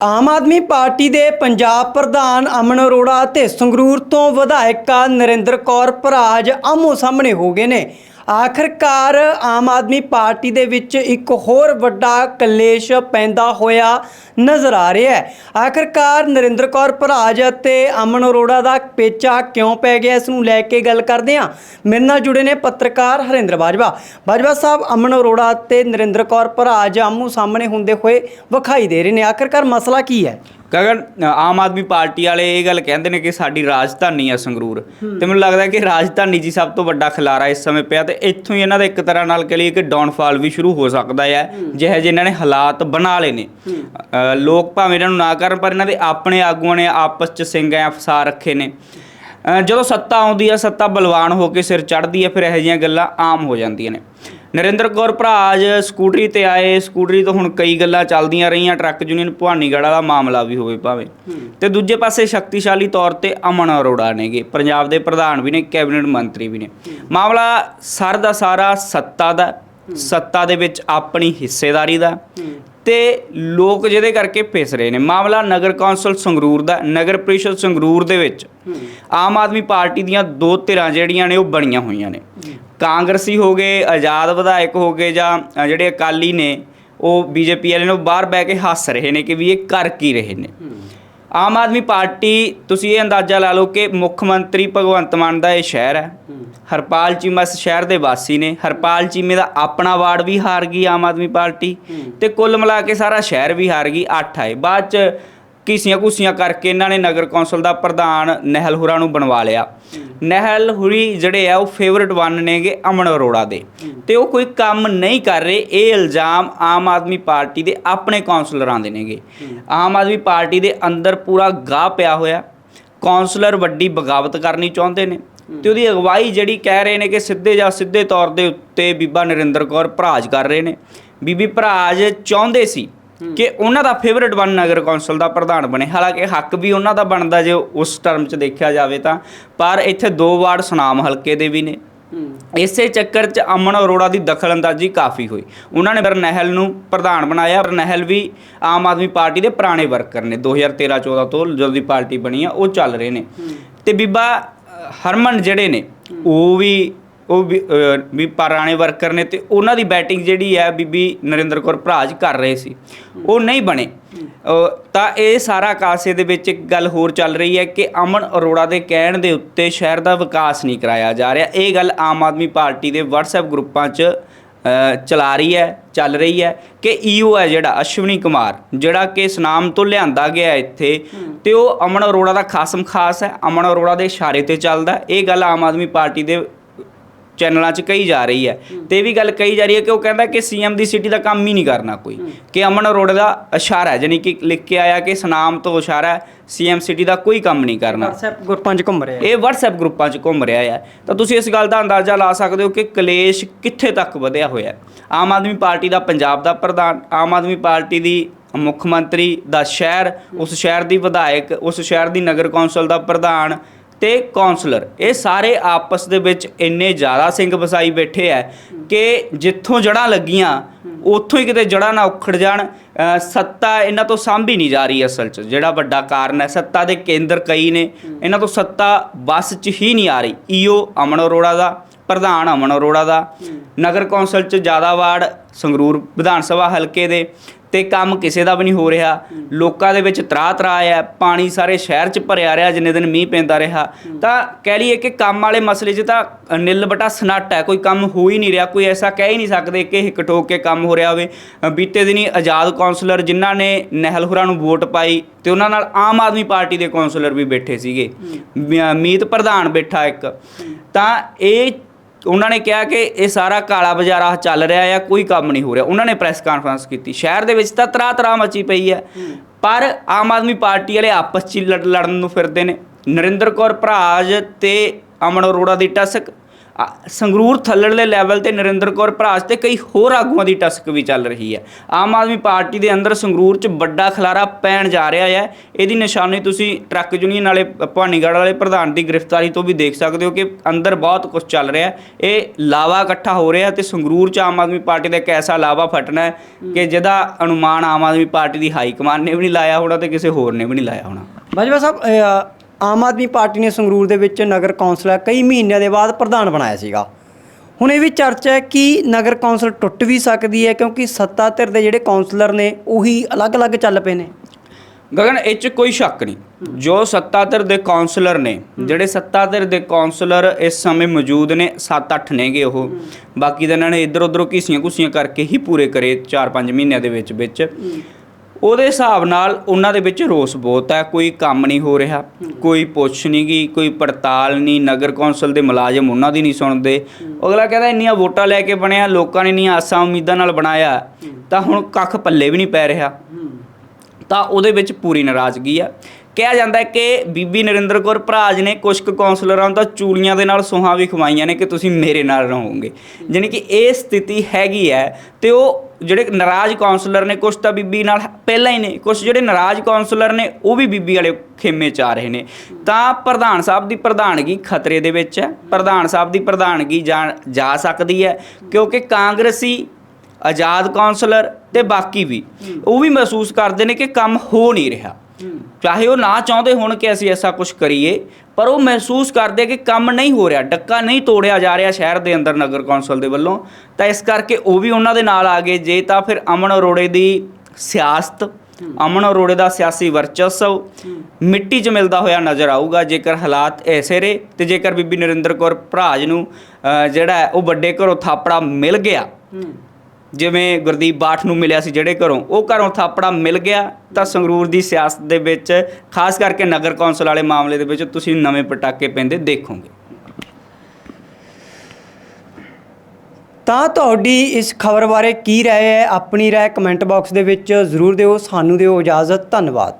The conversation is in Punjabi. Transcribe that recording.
ਆਮ ਆਦਮੀ ਪਾਰਟੀ ਦੇ ਪੰਜਾਬ ਪ੍ਰਧਾਨ ਅਮਨ ਅਰੋੜਾ ਤੇ ਸੰਗਰੂਰ ਤੋਂ ਵਿਧਾਇਕਾ ਨਰਿੰਦਰ ਕੌਰ ਭਰਾਜ ਆਮੋ ਸਾਹਮਣੇ ਹੋ ਗਏ ਨੇ। ਆਖਰਕਾਰ ਆਮ ਆਦਮੀ ਪਾਰਟੀ ਦੇ ਵਿੱਚ ਇੱਕ ਹੋਰ ਵੱਡਾ ਕਲੇਸ਼ ਪੈਂਦਾ ਹੋਇਆ ਨਜ਼ਰ ਆ ਰਿਹਾ ਹੈ। ਆਖਰਕਾਰ ਨਰਿੰਦਰ ਕੌਰ ਭਰਾਜ ਅਤੇ ਅਮਨ ਅਰੋੜਾ ਦਾ ਪੇਚਾ ਕਿਉਂ ਪੈ ਗਿਆ, ਇਸ ਨੂੰ ਲੈ ਕੇ ਗੱਲ ਕਰਦੇ ਹਾਂ। ਮੇਰੇ ਨਾਲ ਜੁੜੇ ਨੇ ਪੱਤਰਕਾਰ ਹਰਿੰਦਰ ਬਾਜਵਾ। ਬਾਜਵਾ ਸਾਹਿਬ, ਅਮਨ ਅਰੋੜਾ ਤੇ ਨਰਿੰਦਰ ਕੌਰ ਭਰਾਜ ਆਮੋ ਸਾਹਮਣੇ ਹੁੰਦੇ ਹੋਏ ਵਿਖਾਈ ਦੇ ਰਹੇ ਨੇ। ਆਖਰਕਾਰ ਮਸਲਾ ਕੀ ਹੈ? ਗਗਨ, ਆਮ ਆਦਮੀ ਪਾਰਟੀ ਵਾਲੇ ਇਹ ਗੱਲ ਕਹਿੰਦੇ ਨੇ ਕਿ ਸਾਡੀ ਰਾਜਧਾਨੀ ਆ ਸੰਗਰੂਰ। ਤੇ ਮੈਨੂੰ ਲੱਗਦਾ ਕਿ ਰਾਜਧਾਨੀ ਜੀ ਸਭ ਤੋਂ ਵੱਡਾ ਖਿਲਾਰਾ ਇਸ ਸਮੇਂ ਪਿਆ ਤੇ ਇੱਥੋਂ ਹੀ ਇਹਨਾਂ ਦਾ ਇੱਕ ਤਰ੍ਹਾਂ ਨਾਲ ਕਹ ਲਈਏ ਕਿ ਡਾਊਨਫਾਲ ਵੀ ਸ਼ੁਰੂ ਹੋ ਸਕਦਾ ਹੈ, ਜਿਹੇ ਜਿਹੇ ਇਹਨਾਂ ਨੇ ਹਾਲਾਤ ਬਣਾ ਲਏ ਨੇ। ਲੋਕ ਭਾਵੇਂ ਇਹਨਾਂ ਨੂੰ ਨਾ ਕਰਨ, ਪਰ ਇਹਨਾਂ ਦੇ ਆਪਣੇ ਆਗੂਆਂ ਨੇ ਆਪਸ 'ਚ ਸਿੰਘਾਂ ਫਸਾ ਰੱਖੇ ਨੇ। ਜਦੋਂ ਸੱਤਾ ਆਉਂਦੀ ਆ, ਸੱਤਾ ਬਲਵਾਨ ਹੋ ਕੇ ਸਿਰ ਚੜ੍ਹਦੀ ਹੈ ਫਿਰ ਇਹੋ ਜਿਹੀਆਂ ਗੱਲਾਂ ਆਮ ਹੋ ਜਾਂਦੀਆਂ ਨੇ। ਨਰਿੰਦਰ ਕੌਰ ਭਰਾਜ ਸਕੂਟਰੀ ਤੇ ਆਏ। ਸਕੂਟਰੀ ਤੋਂ ਹੁਣ ਕਈ ਗੱਲਾਂ ਚੱਲਦੀਆਂ ਰਹੀਆਂ। ਟਰੱਕ ਯੂਨੀਅਨ ਭਵਾਨੀਗੜ੍ਹ ਵਾਲਾ ਮਾਮਲਾ ਵੀ ਹੋਵੇ ਭਾਵੇਂ। ਤੇ ਦੂਜੇ ਪਾਸੇ ਸ਼ਕਤੀਸ਼ਾਲੀ ਤੌਰ ਤੇ ਅਮਨ ਅਰੋੜਾ ਨੇਗੇ। ਪੰਜਾਬ ਦੇ ਪ੍ਰਧਾਨ ਵੀ ਨੇ ਕੈਬਨਿਟ ਮੰਤਰੀ ਵੀ ਨੇ। ਮਾਮਲਾ ਸਰ ਦਾ ਸਾਰਾ ਸੱਤਾ ਦਾ। ਸੱਤਾ ਦੇ ਵਿੱਚ ਆਪਣੀ ਹਿੱਸੇਦਾਰੀ ਦਾ। ਤੇ ਲੋਕ ਜਿਹਦੇ ਕਰਕੇ ਫਿਸ ਰਹੇ ਨੇ। ਮਾਮਲਾ ਨਗਰ ਕੌਂਸਲ ਸੰਗਰੂਰ ਦਾ ਨਗਰ ਪ੍ਰੀਸ਼ਦ ਸੰਗਰੂਰ ਦੇ ਵਿੱਚ। ਆਮ ਆਦਮੀ ਪਾਰਟੀ ਦੀਆਂ ਦੋ ਧਿਰਾਂ ਜਿਹੜੀਆਂ ਨੇ ਉਹ ਬਣੀਆਂ ਹੋਈਆਂ ਨੇ। ਕਾਂਗਰਸੀ ਹੋ ਗਏ ਆਜ਼ਾਦ ਵਿਧਾਇਕ ਹੋ ਗਏ ਜਾਂ ਜਿਹੜੇ ਅਕਾਲੀ ਨੇ ਉਹ ਬੀਜੇਪੀ ਵਾਲੇ ਨੂੰ ਬਾਹਰ ਬਹਿ ਕੇ ਹੱਸ ਰਹੇ ਨੇ ਕਿ ਵੀ ਇਹ ਕਰ ਕੀ ਰਹੇ ਨੇ। ਆਮ ਆਦਮੀ ਪਾਰਟੀ ਤੁਸੀਂ ਇਹ ਅੰਦਾਜ਼ਾ ਲਾ ਲਓ ਕਿ ਮੁੱਖ ਮੰਤਰੀ ਭਗਵੰਤ ਮਾਨ ਦਾ ਇਹ ਸ਼ਹਿਰ ਹੈ। ਹਰਪਾਲ ਚੀਮਾ ਇਸ ਸ਼ਹਿਰ ਦੇ ਵਾਸੀ ਨੇ। ਹਰਪਾਲ ਚੀਮੇ ਦਾ ਆਪਣਾ ਵਾਰਡ ਵੀ ਹਾਰ ਗਈ ਆਮ ਆਦਮੀ ਪਾਰਟੀ ਤੇ ਕੁੱਲ ਮਿਲਾ ਕੇ ਸਾਰਾ ਸ਼ਹਿਰ ਵੀ ਹਾਰ ਗਈ 8 ਆਏ। ਬਾਅਦ ਚ ਕੀਸੀਆਂ ਕੁਸੀਆਂ ਕਰਕੇ ਇਹਨਾਂ ਨੇ ਨਗਰ ਕੌਂਸਲ ਦਾ ਪ੍ਰਧਾਨ ਨਹਿਲ ਹੁਰਾ ਨੂੰ ਬਣਵਾ ਲਿਆ। ਨਹਿਲ ਹੁਰੀ ਜਿਹੜੇ ਆ, ਉਹ ਫੇਵਰਿਟ ਵਨ ਨੇਗੇ ਅਮਨ ਅਰੋੜਾ ਦੇ। ਤੇ ਉਹ ਕੋਈ ਕੰਮ ਨਹੀਂ ਕਰ ਰਹੇ, ਇਹ ਇਲਜ਼ਾਮ ਆਮ ਆਦਮੀ ਪਾਰਟੀ ਦੇ ਆਪਣੇ ਕੌਂਸਲਰਾਂ ਦੇ ਨੇਗੇ। ਆਮ ਆਦਮੀ ਪਾਰਟੀ ਦੇ ਅੰਦਰ ਪੂਰਾ ਗਾਹ ਪਿਆ ਹੋਇਆ। ਕੌਂਸਲਰ ਵੱਡੀ ਬਗਾਵਤ ਕਰਨੀ ਚਾਹੁੰਦੇ ਨੇ। ਤੇ ਉਹਦੀ ਅਗਵਾਈ ਜਿਹੜੀ ਕਹਿ ਰਹੇ ਨੇ ਕਿ ਸਿੱਧੇ ਜਾਂ ਸਿੱਧੇ ਤੌਰ ਦੇ ਉੱਤੇ ਬੀਬਾ ਨਰਿੰਦਰ ਕੌਰ ਭਰਾਜ ਕਰ ਰਹੇ ਨੇ। ਬੀਬੀ ਭਰਾਜ ਚਾਹੁੰਦੇ ਸੀ ਕਿ ਉਹਨਾਂ ਦਾ ਫੇਵਰਿਟ ਵਨ ਨਗਰ ਕੌਂਸਲ ਦਾ ਪ੍ਰਧਾਨ ਬਣੇ। ਹਾਲਾਂਕਿ ਹੱਕ ਵੀ ਉਹਨਾਂ ਦਾ ਬਣਦਾ ਜੇ ਉਸ ਟਰਮ 'ਚ ਦੇਖਿਆ ਜਾਵੇ ਤਾਂ ਪਰ ਇੱਥੇ ਦੋ ਵਾਰਡ ਸੁਨਾਮ ਹਲਕੇ ਦੇ ਵੀ ਨੇ। ਇਸੇ ਚੱਕਰ 'ਚ ਅਮਨ ਅਰੋੜਾ ਦੀ ਦਖਲਅੰਦਾਜ਼ੀ ਕਾਫੀ ਹੋਈ। ਉਹਨਾਂ ਨੇ ਬਰਨਹਿਲ ਨੂੰ ਪ੍ਰਧਾਨ ਬਣਾਇਆ। ਬਰਨਹਿਲ ਵੀ ਆਮ ਆਦਮੀ ਪਾਰਟੀ ਦੇ ਪੁਰਾਣੇ ਵਰਕਰ ਨੇ। 2013-14 ਤੋਂ ਜਦੋਂ ਦੀ ਪਾਰਟੀ ਬਣੀ ਆ ਉਹ ਚੱਲ ਰਹੇ ਨੇ। ਤੇ ਬੀਬਾ ਹਰਮਨ ਜਿਹੜੇ ਨੇ ਉਹ ਵੀ ਉਹ ਵੀ ਅ, ਵੀ ਪੁਰਾਣੇ ਵਰਕਰ ਨੇ ਤੇ ਉਹਨਾਂ ਦੀ ਬੈਟਿੰਗ ਜਿਹੜੀ ਹੈ ਬੀਬੀ ਨਰਿੰਦਰ ਕੌਰ ਭਰਾਜ ਕਰ ਰਹੇ ਸੀ। ਉਹ ਨਹੀਂ ਬਣੇ। ਅ, ਤਾਂ ਇਹ ਸਾਰਾ ਕਾਸੇ ਦੇ ਵਿੱਚ ਇੱਕ ਗੱਲ ਹੋਰ ਚੱਲ ਰਹੀ ਹੈ ਕਿ ਅਮਨ ਅਰੋੜਾ ਦੇ ਕਹਿਣ ਦੇ ਉੱਤੇ ਸ਼ਹਿਰ ਦਾ ਵਿਕਾਸ ਨਹੀਂ ਕਰਾਇਆ ਜਾ ਰਿਹਾ। ਇਹ ਗੱਲ ਆਮ ਆਦਮੀ ਪਾਰਟੀ ਦੇ WhatsApp ਗਰੁੱਪਾਂ 'ਚ ਅ, ਚਲਾ ਰਹੀ ਹੈ ਚੱਲ ਰਹੀ ਹੈ ਕਿ ਈਓ ਹੈ ਜਿਹੜਾ ਅਸ਼ਵਨੀ ਕੁਮਾਰ ਜਿਹੜਾ ਕਿ ਸਨਾਮ ਤੋਂ ਲਿਆਂਦਾ ਗਿਆ ਇੱਥੇ ਤੇ ਉਹ ਅਮਨ ਅਰੋੜਾ ਦਾ ਖਾਸਮ ਖਾਸ ਹੈ। ਅਮਨ ਅਰੋੜਾ ਦੇ ਇਸ਼ਾਰੇ ਤੇ ਚੱਲਦਾ। ਹੈ। ਇਹ ਗੱਲ ਆਮ ਆਦਮੀ ਪਾਰਟੀ ਦੇ ਚੈਨਲਾਂ 'ਚ ਕਹੀ ਜਾ ਰਹੀ ਹੈ। ਤੇ ਇਹ ਵੀ ਗੱਲ ਕਹੀ ਜਾ ਰਹੀ ਹੈ ਕਿ ਉਹ ਕਹਿੰਦਾ ਕਿ ਸੀਐਮ ਦੀ ਸਿਟੀ ਦਾ ਕੰਮ ਹੀ ਨਹੀਂ ਕਰਨਾ ਕੋਈ। ਕਿ ਅਮਨ ਅਰੋੜਾ ਦਾ ਇਸ਼ਾਰਾ ਹੈ ਜਾਨੀ ਕਿ ਲਿਖ ਕੇ ਆਇਆ ਕਿ ਸਨਾਮ ਤੋਂ ਇਸ਼ਾਰਾ ਹੈ ਸੀਐਮ ਸਿਟੀ ਦਾ ਕੋਈ ਕੰਮ ਨਹੀਂ ਕਰਨਾ। WhatsApp ਗਰੁੱਪਾਂ 'ਚ ਘੁੰਮ ਰਿਹਾ ਇਹ WhatsApp ਗਰੁੱਪਾਂ 'ਚ ਘੁੰਮ ਰਿਹਾ ਹੈ। ਤਾਂ ਤੁਸੀਂ ਇਸ ਗੱਲ ਦਾ ਅੰਦਾਜ਼ਾ ਲਾ ਸਕਦੇ ਹੋ ਕਿ ਕਲੇਸ਼ ਕਿੱਥੇ ਤੱਕ ਵਧਿਆ ਹੋਇਆ ਹੈ। ਆਮ ਆਦਮੀ ਪਾਰਟੀ ਦਾ ਪੰਜਾਬ ਦਾ ਪ੍ਰਧਾਨ ਆਮ ਆਦਮੀ ਪਾਰਟੀ ਦੀ ਮੁੱਖ ਮੰਤਰੀ ਦਾ ਸ਼ਹਿਰ ਉਸ ਸ਼ਹਿਰ ਦੀ ਵਿਧਾਇਕ ਉਸ ਸ਼ਹਿਰ ਦੀ ਨਗਰ ਕੌਂਸਲ ਦਾ ਪ੍ਰਧਾਨ ਤੇ ਕੌਂਸਲਰ, ਇਹ ਸਾਰੇ ਆਪਸ ਦੇ ਵਿੱਚ ਇੰਨੇ ਜ਼ਿਆਦਾ ਸਿੰਘ ਵਸਾਈ ਬੈਠੇ ਐ ਕਿ ਜਿੱਥੋਂ ਜੜਾਂ ਲੱਗੀਆਂ, ਉੱਥੋਂ ਹੀ ਕਿਤੇ ਜੜਾਂ ਨਾ ਉਖੜ ਜਾਣ ਸੱਤਾ ਇਹਨਾਂ ਤੋਂ ਸਾਂਭੀ ਨਹੀਂ ਜਾ ਰਹੀ ਅਸਲ 'ਚ। ਜਿਹੜਾ ਵੱਡਾ ਕਾਰਨ ਹੈ ਸੱਤਾ ਦੇ ਕੇਂਦਰ ਕਈ ਨੇ, ਇਹਨਾਂ ਤੋਂ ਸੱਤਾ ਬਸ 'ਚ ਹੀ ਨਹੀਂ ਆ ਰਹੀ। ਈਓ ਅਮਨ ਅਰੋੜਾ ਦਾ, ਪ੍ਰਧਾਨ ਅਮਨ ਅਰੋੜਾ ਦਾ। ਨਗਰ ਕੌਂਸਲ 'ਚ ਜ਼ਿਆਦਾ ਵਾਰਡ ਸੰਗਰੂਰ ਵਿਧਾਨ ਸਭਾ ਹਲਕੇ ਦੇ ਤੇ ਕੰਮ ਕਿਸੇ ਦਾ ਵੀ ਨਹੀਂ ਹੋ ਰਿਹਾ। ਲੋਕਾਂ ਦੇ ਵਿੱਚ ਤਰਾ ਤਰਾ ਹੈ ਪਾਣੀ ਸਾਰੇ ਸ਼ਹਿਰ 'ਚ ਭਰਿਆ ਰਿਹਾ ਜਿੰਨੇ ਦਿਨ ਮੀਂਹ ਪੈਂਦਾ ਰਿਹਾ। ਤਾਂ ਕਹਿ ਲਈਏ ਕਿ ਕੰਮ ਵਾਲੇ ਮਸਲੇ 'ਚ ਤਾਂ ਨਿੱਲ ਬਟਾ ਸਨੱਟ ਹੈ ਕੋਈ ਕੰਮ ਹੋ ਹੀ ਨਹੀਂ ਰਿਹਾ ਕੋਈ ਐਸਾ ਕਹਿ ਹੀ ਨਹੀਂ ਸਕਦੇ ਕਿ ਹਿੱਕ ਠੋਕ ਕੇ ਕੰਮ ਹੋ ਰਿਹਾ ਹੋਵੇ। ਬੀਤੇ ਦਿਨੀ ਆਜ਼ਾਦ ਕੌਂਸਲਰ ਜਿਨ੍ਹਾਂ ਨੇ ਨਹਿਲ ਹੁਰਾਂ ਨੂੰ ਵੋਟ ਪਾਈ ਤੇ ਉਹਨਾਂ ਨਾਲ ਆਮ ਆਦਮੀ ਪਾਰਟੀ ਦੇ ਕੌਂਸਲਰ ਵੀ ਬੈਠੇ ਸੀਗੇ। ਮੀਤ ਪ੍ਰਧਾਨ ਬੈਠਾ ਇੱਕ। ਤਾਂ ਇਹ ਉਹਨਾਂ ਨੇ ਕਿਹਾ ਕਿ ਇਹ ਸਾਰਾ ਕਾਲਾ ਬਾਜ਼ਾਰਾ ਚੱਲ ਰਿਹਾ ਹੈ ਕੋਈ ਕੰਮ ਨਹੀਂ ਹੋ ਰਿਹਾ। ਉਹਨਾਂ ਨੇ ਪ੍ਰੈਸ ਕਾਨਫਰੰਸ ਕੀਤੀ। ਸ਼ਹਿਰ ਦੇ ਵਿੱਚ ਤਾਂ ਤਰਾ ਤਰਾ ਮਚੀ ਪਈ ਹੈ। ਪਰ ਆਮ ਆਦਮੀ ਪਾਰਟੀ ਵਾਲੇ ਆਪਸ 'ਚ ਲੜਨ ਨੂੰ ਫਿਰਦੇ ਨੇ। ਨਰਿੰਦਰ ਕੌਰ ਭਰਾਜ ਤੇ ਅਮਨ ਅਰੋੜਾ ਦੀ ਟਸਕ ਆ, ਸੰਗਰੂਰ ਥੱਲੜਲੇ ਲੈਵਲ ਤੇ ਨਰਿੰਦਰ ਕੌਰ ਭਰਾਜ ਤੇ ਕਈ ਹੋਰ ਆਗੂਆਂ ਦੀ ਟਸਕ ਵੀ ਚੱਲ ਰਹੀ ਹੈ। ਆਮ ਆਦਮੀ ਪਾਰਟੀ ਦੇ ਅੰਦਰ ਸੰਗਰੂਰ 'ਚ ਵੱਡਾ ਖਲਾਰਾ ਪੈਣ ਜਾ ਰਿਹਾ ਹੈ। ਇਹਦੀ ਨਿਸ਼ਾਨੀ ਤੁਸੀਂ ਟਰੱਕ ਯੂਨੀਅਨ ਵਾਲੇ, ਭਵਾਨੀਗੜ੍ਹ ਵਾਲੇ ਪ੍ਰਧਾਨ ਦੀ ਗ੍ਰਿਫਤਾਰੀ ਤੋਂ ਵੀ ਦੇਖ ਸਕਦੇ ਹੋ ਕਿ ਅੰਦਰ ਬਹੁਤ ਕੁਝ ਚੱਲ ਰਿਹਾ ਹੈ। ਇਹ ਲਾਵਾ ਇਕੱਠਾ ਹੋ ਰਿਹਾ ਤੇ ਸੰਗਰੂਰ 'ਚ ਆਮ ਆਦਮੀ ਪਾਰਟੀ ਦਾ ਇੱਕ ਐਸਾ ਲਾਵਾ ਫਟਣਾ ਹੈ ਕਿ ਜਿਹਦਾ ਅਨੁਮਾਨ ਆਮ ਆਦਮੀ ਪਾਰਟੀ ਦੀ ਹਾਈ ਕਮਾਨ ਨੇ ਵੀ ਨਹੀਂ ਲਾਇਆ ਹੋਣਾ ਤੇ ਕਿਸੇ ਹੋਰ ਨੇ ਵੀ ਨਹੀਂ ਲਾਇਆ ਹੋਣਾ। ਬਾਜਵਾ ਸਾਹਿਬ ਆਮ ਆਦਮੀ ਪਾਰਟੀ ਨੇ ਸੰਗਰੂਰ ਦੇ ਵਿੱਚ ਨਗਰ ਕੌਂਸਲਰ ਕਈ ਮਹੀਨਿਆਂ ਦੇ ਬਾਅਦ ਪ੍ਰਧਾਨ ਬਣਾਇਆ ਸੀਗਾ। ਹੁਣ ਇਹ ਵੀ ਚਰਚਾ ਹੈ ਕਿ ਨਗਰ ਕੌਂਸਲ ਟੁੱਟ ਵੀ ਸਕਦੀ ਹੈ ਕਿਉਂਕਿ ਸੱਤਾ ਧਿਰ ਦੇ ਜਿਹੜੇ ਕੌਂਸਲਰ ਨੇ ਉਹੀ ਅਲੱਗ-ਅਲੱਗ ਚੱਲ ਪਏ ਨੇ। ਗਗਨ, ਇਹ 'ਚ ਕੋਈ ਸ਼ੱਕ ਨਹੀਂ। ਜੋ ਸੱਤਾਧਿਰ ਦੇ ਕਾਉਂਸਲਰ ਨੇ, ਜਿਹੜੇ ਸੱਤਾਧਿਰ ਦੇ ਕਾਉਂਸਲਰ ਇਸ ਸਮੇਂ ਮੌਜੂਦ ਨੇ 7-8 ਨੇਗੇ ਉਹ। ਬਾਕੀ ਤਾਂ ਇਹਨਾਂ ਨੇ ਇੱਧਰ ਉੱਧਰੋਂ ਘੀਸੀਆਂ ਘੁਸੀਆਂ ਕਰਕੇ ਹੀ ਪੂਰੇ ਕਰੇ 4-5 ਮਹੀਨਿਆਂ ਦੇ ਵਿੱਚ ਵਿੱਚ ਉਹਦੇ ਹਿਸਾਬ ਨਾਲ ਉਹਨਾਂ ਦੇ ਵਿੱਚ ਰੋਸ ਬਹੁਤ ਹੈ, ਕੋਈ ਕੰਮ ਨਹੀਂ ਹੋ ਰਿਹਾ, ਕੋਈ ਪੁੱਛ ਨਹੀਂ ਗਈ, ਕੋਈ ਪੜਤਾਲ ਨਹੀਂ, ਨਗਰ ਕੌਂਸਲ ਦੇ ਮੁਲਾਜ਼ਮ ਉਹਨਾਂ ਦੀ ਨਹੀਂ ਸੁਣਦੇ। ਅਗਲਾ ਕਹਿੰਦਾ ਇੰਨੀਆਂ ਵੋਟਾਂ ਲੈ ਕੇ ਬਣਿਆ, ਲੋਕਾਂ ਨੇ ਇੰਨੀਆਂ ਆਸਾਂ ਉਮੀਦਾਂ ਨਾਲ ਬਣਾਇਆ, ਤਾਂ ਹੁਣ ਕੱਖ ਪੱਲੇ ਵੀ ਨਹੀਂ ਪੈ ਰਿਹਾ। ਤਾਂ ਉਹਦੇ ਵਿੱਚ ਪੂਰੀ ਨਾਰਾਜ਼ਗੀ ਆ। ਕਿਹਾ ਜਾਂਦਾ ਹੈ ਕਿ ਬੀਬੀ ਨਰਿੰਦਰ ਕੌਰ ਭਰਾਜ ਨੇ ਕੁਝ ਕੁ ਕੌਂਸਲਰਾਂ ਨੂੰ ਤਾਂ ਚੂੜੀਆਂ ਦੇ ਨਾਲ ਸੋਹਾਂ ਵੀ ਖਵਾਈਆਂ ਨੇ ਕਿ ਤੁਸੀਂ ਮੇਰੇ ਨਾਲ ਰਹੋਗੇ। ਜਾਣੀ ਕਿ ਇਹ ਸਥਿਤੀ ਹੈਗੀ ਹੈ ਤੇ ਉਹ ਜਿਹੜੇ ਨਾਰਾਜ਼ ਕੌਂਸਲਰ ਨੇ ਕੁਝ ਤਾਂ ਬੀਬੀ ਨਾਲ ਪਹਿਲਾਂ ਹੀ ਨੇ ਕੁਝ ਜਿਹੜੇ ਨਾਰਾਜ਼ ਕੌਂਸਲਰ ਨੇ, ਉਹ ਵੀ ਬੀਬੀ ਵਾਲੇ ਖੇਮੇ ਚ ਆ ਰਹੇ ਨੇ। ਤਾਂ ਪ੍ਰਧਾਨ ਸਾਹਿਬ ਦੀ ਪ੍ਰਧਾਨਗੀ ਖਤਰੇ ਦੇ ਵਿੱਚ ਹੈ। ਪ੍ਰਧਾਨ ਸਾਹਿਬ ਦੀ ਪ੍ਰਧਾਨਗੀ ਜਾ ਜਾ ਸਕਦੀ ਹੈ ਕਿਉਂਕਿ ਕਾਂਗਰਸੀ, ਆਜ਼ਾਦ ਕਾਉਂਸਲਰ ਤੇ ਬਾਕੀ ਵੀ, ਉਹ ਵੀ ਮਹਿਸੂਸ ਕਰਦੇ ਨੇ ਕਿ ਕੰਮ ਹੋ ਨਹੀਂ ਰਿਹਾ। ਚਾਹੇ ਉਹ ਨਾ ਚਾਹੁੰਦੇ ਹੋਣ ਕਿ ਅਸੀਂ ਐਸਾ ਕੁਝ ਕਰੀਏ, ਪਰ ਉਹ ਮਹਿਸੂਸ ਕਰਦੇ ਕਿ ਕੰਮ ਨਹੀਂ ਹੋ ਰਿਹਾ, ਡੱਕਾ ਨਹੀਂ ਤੋੜਿਆ ਜਾ ਰਿਹਾ ਸ਼ਹਿਰ ਦੇ ਅੰਦਰ ਨਗਰ ਕੌਂਸਲ ਦੇ ਵੱਲੋਂ। ਤਾਂ ਇਸ ਕਰਕੇ ਉਹ ਵੀ ਉਹਨਾਂ ਦੇ ਨਾਲ ਆ ਗਏ, ਜੇ ਤਾਂ ਫਿਰ ਅਮਨ ਅਰੋੜੇ ਦੀ ਸਿਆਸਤ, ਅਮਨ ਅਰੋੜੇ ਦਾ ਸਿਆਸੀ ਵਰਚਸਵ ਮਿੱਟੀ 'ਚ ਮਿਲਦਾ ਹੋਇਆ ਨਜ਼ਰ ਆਊਗਾ। ਜੇਕਰ ਹਾਲਾਤ ਐਸੇ ਰਹੇ ਤੇ ਜੇਕਰ ਬੀਬੀ ਨਰਿੰਦਰ ਕੌਰ ਭਰਾਜ ਨੂੰ ਜਿਹੜਾ ਉਹ ਵੱਡੇ ਘਰੋਂ ਥਾਪੜਾ ਮਿਲ ਗਿਆ ਜਿਵੇਂ ਗੁਰਦੀਪ ਬਾਠ ਨੂੰ ਮਿਲਿਆ ਸੀ ਜਿਹੜੇ ਘਰੋਂ, ਉਹ ਘਰੋਂ ਥਾਪੜਾ ਮਿਲ ਗਿਆ ਤਾਂ ਸੰਗਰੂਰ ਦੀ ਸਿਆਸਤ ਦੇ ਵਿੱਚ, ਖਾਸ ਕਰਕੇ ਨਗਰ ਕੌਂਸਲ ਵਾਲੇ ਮਾਮਲੇ ਦੇ ਵਿੱਚ ਤੁਸੀਂ ਨਵੇਂ ਪਟਾਕੇ ਪੈਂਦੇ ਦੇਖੋਗੇ। ਤਾਂ ਤੁਹਾਡੀ ਇਸ ਖਬਰ ਬਾਰੇ ਕੀ ਰਾਏ ਹੈ? ਆਪਣੀ ਰਾਏ ਕਮੈਂਟ ਬਾਕਸ ਦੇ ਵਿੱਚ ਜ਼ਰੂਰ ਦਿਓ, ਸਾਨੂੰ ਦਿਓ ਇਜਾਜ਼ਤ, ਧੰਨਵਾਦ।